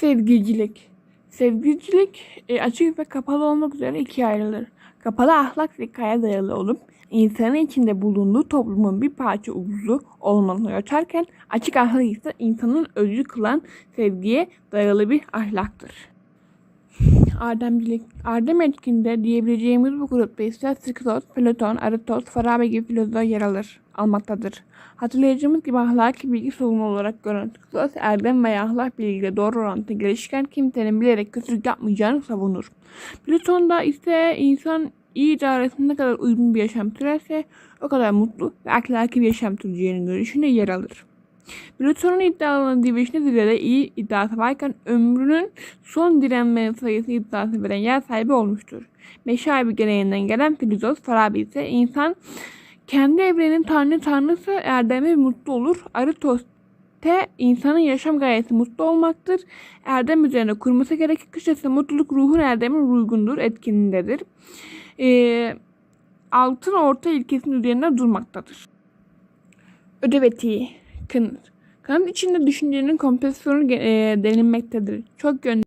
Sevgicilik. Sevgicilik e, açık ve kapalı olmak üzere ikiye ayrılır. Kapalı ahlak zekaya dayalı olup insanın içinde bulunduğu toplumun bir parça uzvu olmasını ölçerken açık ahlak ise insanın özü kılan sevgiye dayalı bir ahlaktır. Erdemcilik. Erdem etkinde diyebileceğimiz bu grupta ise Skritos, Platon, Aristoteles, Farabi gibi filozoflar yer alır, almaktadır. Hatırlayacağımız gibi ahlaki bilgi sorunu olarak gören Skritos, erdem veya ahlak bilgiyle doğru orantılı gelişken kimsenin bilerek kötülük yapmayacağını savunur. Platon'da ise insan iyi idaresine ne kadar uygun bir yaşam sürerse o kadar mutlu ve ahlaki bir yaşam süreceğinin görüşünde yer alır. Platon'un iddialarına division zirvede iyi iddiası varken ömrünün son direnme sayısı iddiası veren yer sahibi olmuştur. Meşabi geleneğinden gelen filozof Farabi ise insan kendi evrenin tanrı tanrısı erdemli ve mutlu olur. Aristote insanın yaşam gayesi mutlu olmaktır. Erdem üzerine kurması gerekir. Kısacası mutluluk ruhun erdemin uygundur, etkinindedir. Ee, altın orta ilkesinin üzerinde durmaktadır. Ödev etiği. Kanıt. Kanıt içinde düşüncenin kompozisyonu e, denilmektedir. Çok yönlü